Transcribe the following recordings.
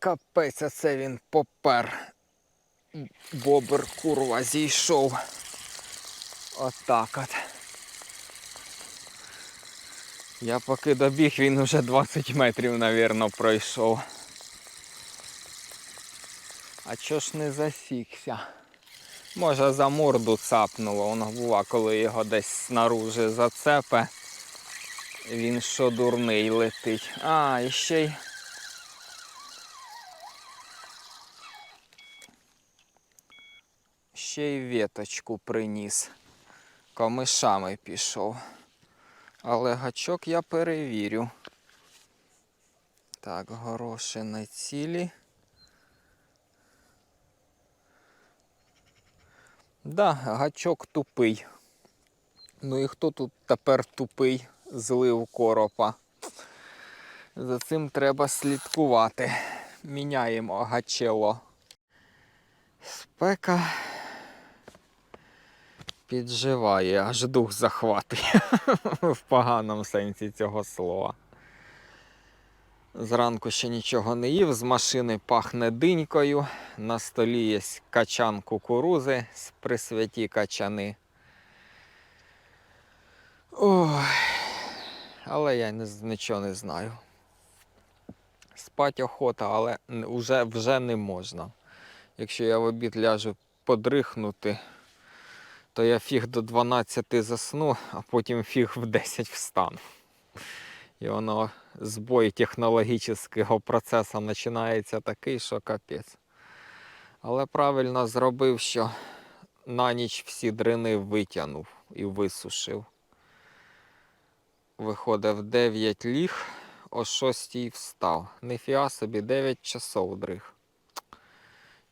Капець, а це він попер. Бобер курва зійшов. Отак от. Я поки добіг, він уже 20 метрів, навірно, пройшов. А чо ж не засікся? Може за морду цапнуло, воно бува, коли його десь снаружи зацепе. Він що дурний летить. А, і ще й. Ще й віточку приніс. Камишами пішов. Але гачок я перевірю. Так, горошини цілі. Да, гачок тупий. Ну і хто тут тепер тупий злив коропа? За цим треба слідкувати. Міняємо гачело. Спека підживає, аж дух захватує в поганому сенсі цього слова. Зранку ще нічого не їв, з машини пахне динькою. На столі є качан кукурузи з присвяті качани. Ой, але я нічого не знаю. Спать охота, але вже, вже не можна. Якщо я в обід ляжу подрихнути, то я фіг до 12 засну, а потім фіг в 10 встану. І воно збой технологічного процесу починається такий, що капець. Але правильно зробив, що на ніч всі дрини витягнув і висушив. Виходив 9 ліг, о 6 встав. Ніфіга собі 9 часов дрих.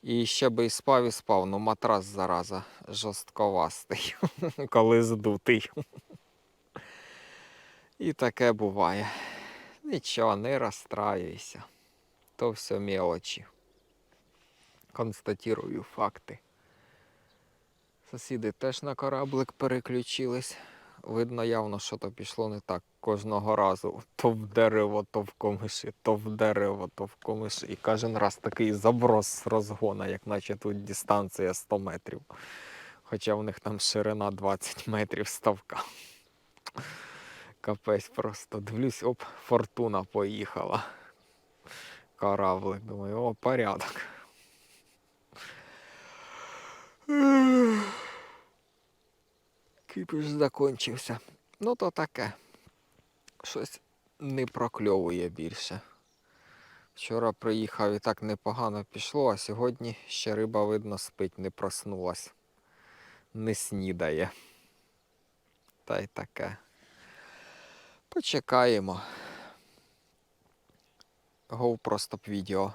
І ще би і спав, і спав, ну матрас зараза жорстковастий, коли здутий. І таке буває. Нічого, не розстраюйся. То все мелочі. Констатірую факти. Сусіди теж на кораблик переключились. Видно явно, що то пішло не так кожного разу. То в дерево, то в комиші, то в дерево, то в комиші. І кожен раз такий заброс з розгона, як наче тут дистанція 100 метрів. Хоча в них там ширина 20 метрів ставка. Капець просто дивлюсь, оп, фортуна поїхала. Кораблик. Думаю, о, порядок. Кипиш закончився. Ну то таке. Щось не прокльовує більше. Вчора приїхав і так непогано пішло, а сьогодні ще риба, видно, спить, не проснулась. Не снідає. Та й таке. Почекаємо. GoPro стоп відео.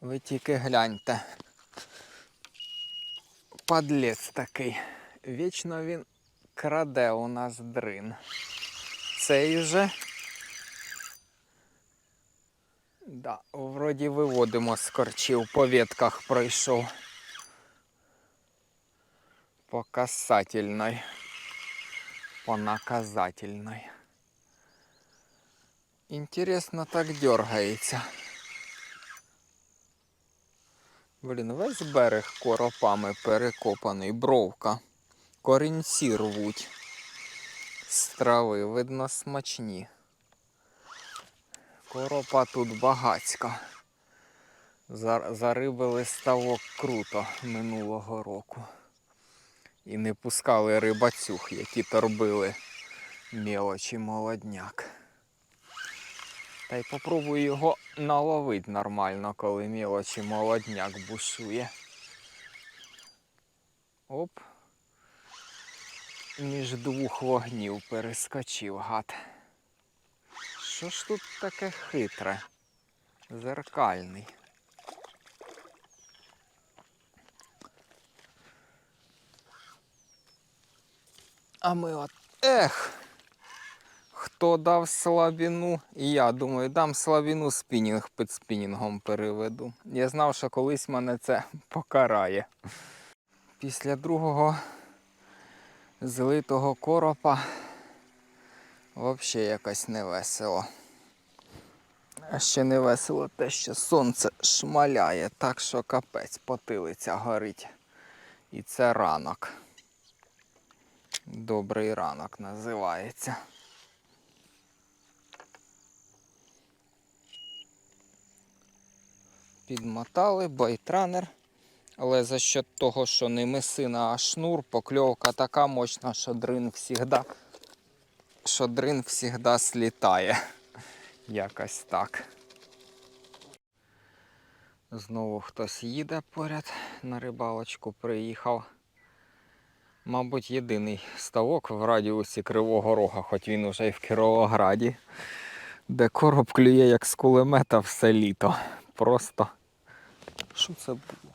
Ви тільки гляньте. Падлець такий. Вічно він краде у нас дрин. Цей же. Да, вроді виводимо з корчів, по ветках пройшов. По касательной. По наказательной. Интересно так дергається. Блін, весь берег коропами перекопаний, бровка. Корінці рвуть. З трави, видно, смачні. Коропа тут багацька. Зар- Зарибили ставок круто минулого року. І не пускали рибацюг, які торбили мелочі молодняк. Та й попробую його наловити нормально, коли мелочі молодняк бушує. Оп. Між двох вогнів перескочив гад. Що ж тут таке хитре? Зеркальний. А ми от. Ех! Хто дав слабіну? І я думаю, дам слабіну спінінг під спінінгом переведу. Я знав, що колись мене це покарає. Після другого злитого коропа взагалі якось невесело. А ще не весело те, що сонце шмаляє, так що капець потилиця горить. І це ранок. Добрий ранок називається. Підмотали байтранер. Але за счет того, що не мисина, а шнур, покльовка така мощна, що дрин всігда, що дрин всігда слітає. Якось так. Знову хтось їде поряд, на рибалочку приїхав. Мабуть, єдиний ставок в радіусі Кривого Рога, хоч він уже й в Кіровограді, де короб клює як з кулемета все літо. Просто. Що це було?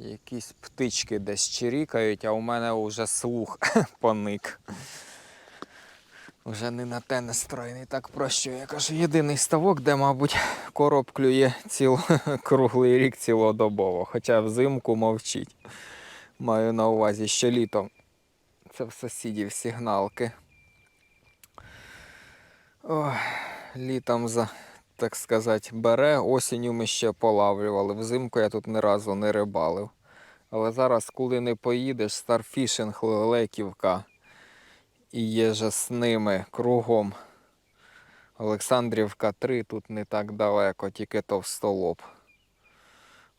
Якісь птички десь чирікають, а у мене вже слух поник. Вже не на те настроєний, так про що. Я кажу, єдиний ставок, де, мабуть, короб клює ціл... круглий рік цілодобово. Хоча взимку мовчить. Маю на увазі, що літом. Це в сусідів сигналки. Ой, літом за, так сказати, бере, осінню ми ще полавлювали. Взимку я тут ні разу не рибалив. Але зараз, коли не поїдеш, старфішинг, лелеківка і є же з ними кругом. Олександрівка 3 тут не так далеко, тільки товстолоб.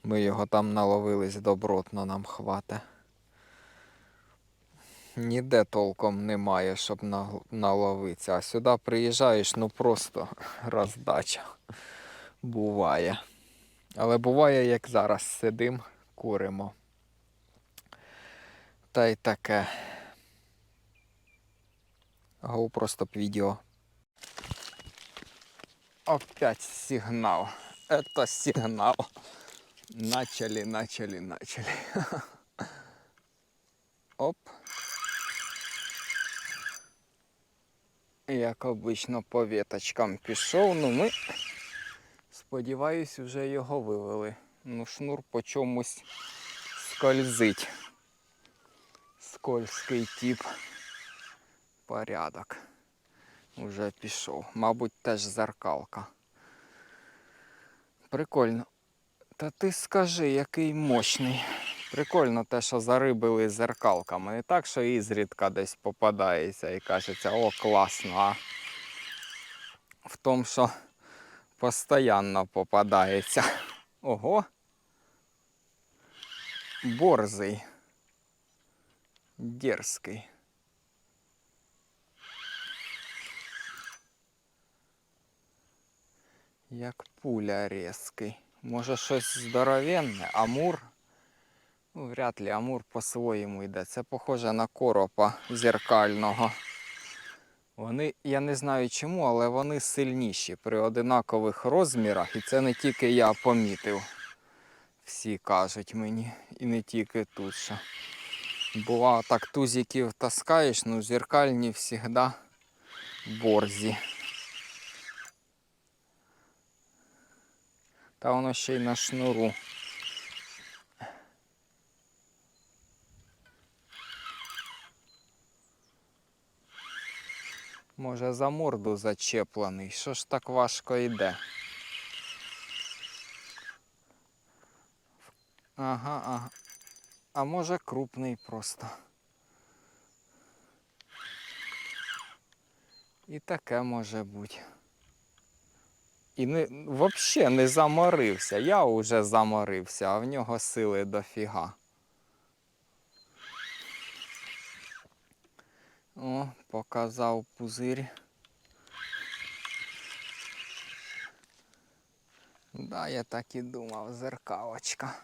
Ми його там наловились добротно, нам хвате. Ніде толком немає, щоб наловитися. А сюди приїжджаєш, ну просто роздача. Буває. Але буває, як зараз сидим, куримо. Та й таке. GoPro стоп видео. Опять сигнал. Это сигнал. Начали, начали, начали. Оп. Як обично по веточкам пішов, ну ми, сподіваюсь, вже його вивели. Ну, шнур по чомусь скользить. Скользкий тип. Порядок. Уже пішов. Мабуть, теж зеркалка. Прикольно. Та ти скажи, який мощний. Прикольно те, що зарибили зеркалками. Не так, що ізрідка десь попадається і кажеться, о, класно, а в тому, що постійно попадається. Ого. Борзий. Дерзкий. Як пуля різкий. Може щось здоровенне, амур. Ну, вряд ли амур по-своєму йде. Це похоже на коропа зеркального. Вони, я не знаю чому, але вони сильніші при одинакових розмірах. І це не тільки я помітив. Всі кажуть мені. І не тільки тут. Що. Бува так тузиків таскаєш, ну зеркальні завжди борзі. Та воно ще й на шнуру. Може за морду зачеплений. Що ж так важко йде? Ага, ага. А може крупний просто. І таке може бути. І не, взагалі не заморився. Я вже заморився, а в нього сили дофіга. О, показав пузир. Да, я так і думав, зеркалочка.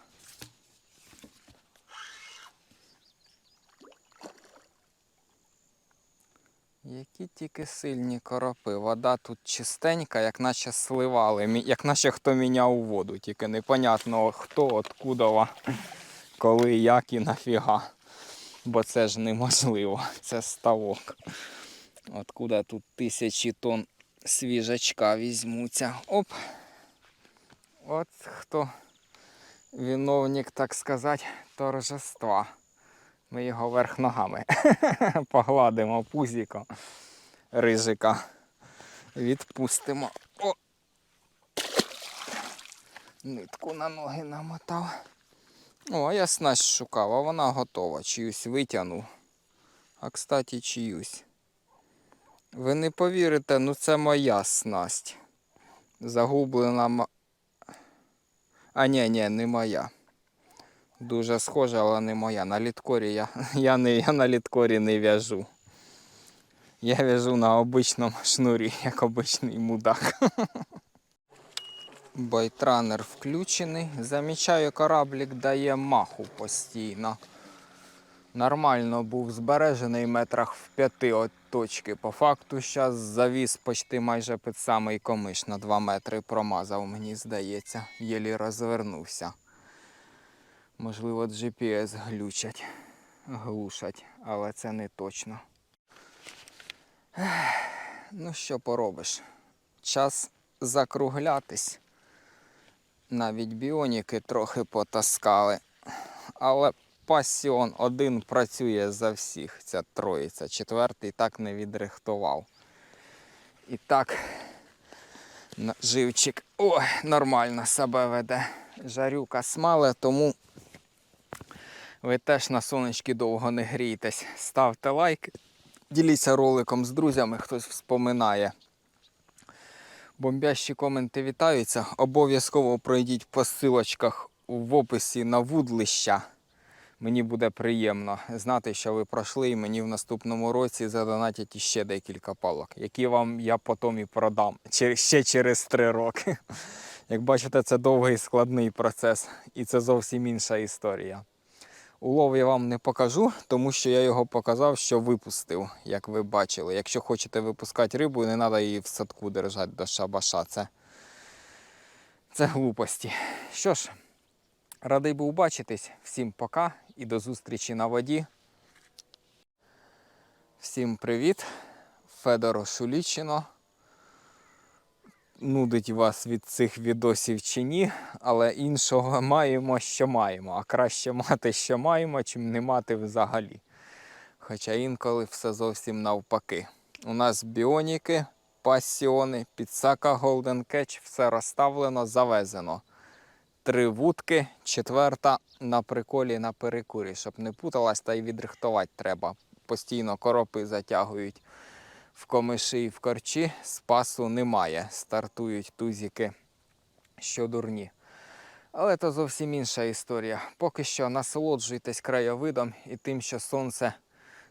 Які тільки сильні коропи. Вода тут чистенька, як наче сливали, як наче хто міняв воду, тільки непонятно хто, откуда, коли, як і нафіга. Бо це ж неможливо, це ставок. Откуда тут тисячі тонн свіжачка візьмуться. Оп. От хто виновник, так сказати, торжества. Ми його верх ногами погладимо пузіком. рижика. Відпустимо. О! Нитку на ноги намотав. О, а я снасть шукав, а вона готова. Чиюсь витягнув. А кстати, чиюсь. Ви не повірите, ну це моя снасть. Загублена. ма- А ні, ні, не моя. Дуже схожа, але не моя. На літкорі я, я, не, я на літкорі не в'яжу. Я в'яжу на обичному шнурі, як обичний мудак. Байтранер включений. Замічаю, кораблік дає маху постійно. Нормально був збережений метрах в п'яти від точки. По факту зараз завіз почти майже під самий комиш на 2 метри промазав, мені здається. Єлі розвернувся. Можливо, GPS глючать, глушать, але це не точно. Ну що поробиш? Час закруглятись. Навіть біоніки трохи потаскали. Але пасіон один працює за всіх, ця троїця. Четвертий так не відрихтував. І так, живчик ой, нормально себе веде. Жарюка смале, тому ви теж на сонечки довго не грійтесь. Ставте лайк, діліться роликом з друзями, хтось вспоминає. Бомбящі коменти вітаються. Обов'язково пройдіть по силочках в описі на вудлища. Мені буде приємно знати, що ви пройшли, і мені в наступному році задонатять іще декілька палок, які вам я потім і продам ще через три роки. Як бачите, це довгий складний процес, і це зовсім інша історія. Улов я вам не покажу, тому що я його показав, що випустив, як ви бачили. Якщо хочете випускати рибу, не треба її в садку держати до шабаша. Це, це глупості. Що ж, радий був бачитись. Всім пока і до зустрічі на воді. Всім привіт. Федоро Шулічино. Нудить вас від цих відосів чи ні, але іншого маємо, що маємо. А краще мати, що маємо, чим не мати взагалі. Хоча інколи все зовсім навпаки. У нас біоніки, пасіони, підсака Golden Catch, все розставлено, завезено. Три вудки, четверта на приколі на перекурі, щоб не путалась та й відрихтувати треба. Постійно коропи затягують в комиші і в корчі, спасу немає. Стартують тузіки, що дурні. Але це зовсім інша історія. Поки що насолоджуйтесь краєвидом і тим, що сонце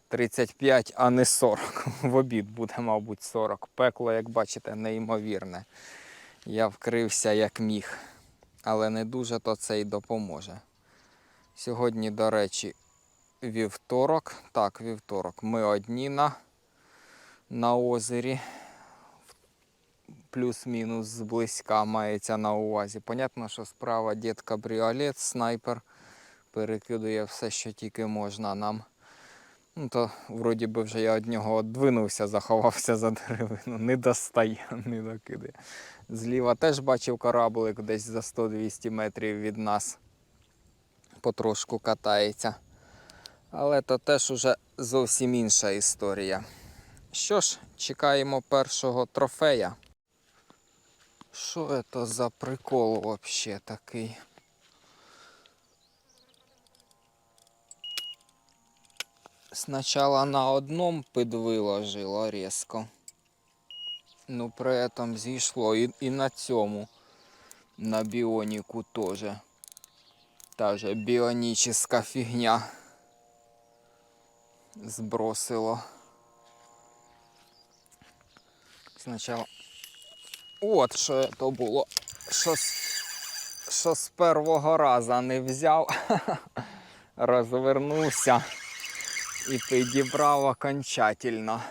35, а не 40. В обід буде, мабуть, 40. Пекло, як бачите, неймовірне. Я вкрився як міг, але не дуже то це й допоможе. Сьогодні, до речі, вівторок. Так, вівторок. Ми одні на, на озері. Плюс-мінус зблизька мається на увазі. Понятно, що справа дід кабріолет, снайпер перекидує все, що тільки можна нам. Ну, то вроді би вже я від нього одвинувся, заховався за деревину. Не достає, не докидає. Зліва теж бачив кораблик десь за 100-200 метрів від нас. Потрошку катається. Але то теж уже зовсім інша історія. Що ж, чекаємо першого трофея. Що це за прикол вообще такий? Сначала на одном підвиложило різко. Ну, при этом зійшло і, і на цьому, на біоніку теж. Та же біонічна фігня збросило. Спочатку. От що то було. Що, з- що з першого разу не взяв. Розвернувся і підібрав окончательно.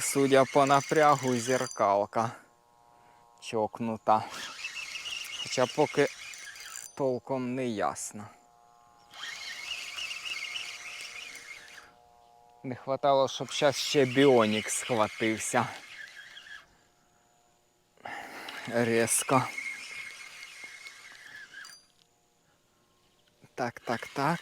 Судя по напрягу, зеркалка чокнута. Хоча поки толком не ясно. Не хватало, щоб зараз ще біонік схватився. Резко. Так, так, так.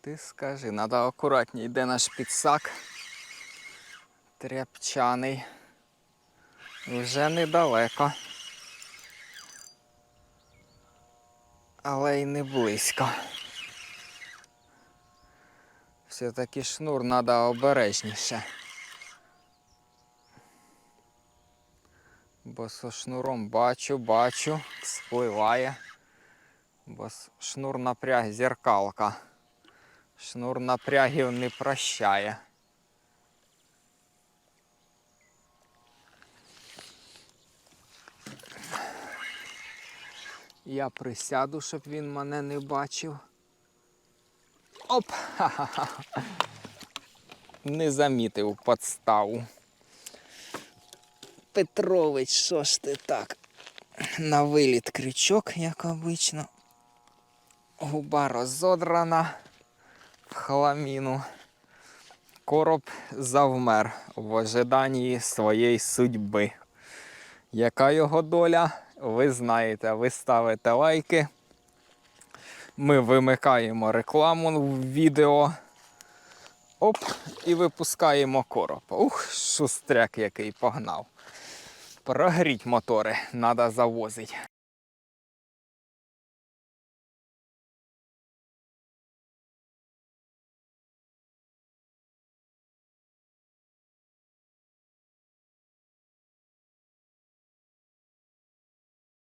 Ти скажи, треба акуратні, йде наш підсак. Тряпчаний. Вже недалеко. Але й не близько. Все-таки шнур треба обережніше. Бо со шнуром бачу, бачу, спливає. Бо шнур напряг зеркалка. Шнур напрягів не прощає. Я присяду, щоб він мене не бачив. Оп! Ха-ха-ха. Не замітив подставу. Петрович, що ж ти так? На виліт крючок, як обично. Губа розодрана в хламіну. Короб завмер в ожиданні своєї судьби. Яка його доля? Ви знаєте, ви ставите лайки. Ми вимикаємо рекламу в відео. Оп, і випускаємо короб. Ух, шустряк який погнав. Прогріть мотори, треба завозити.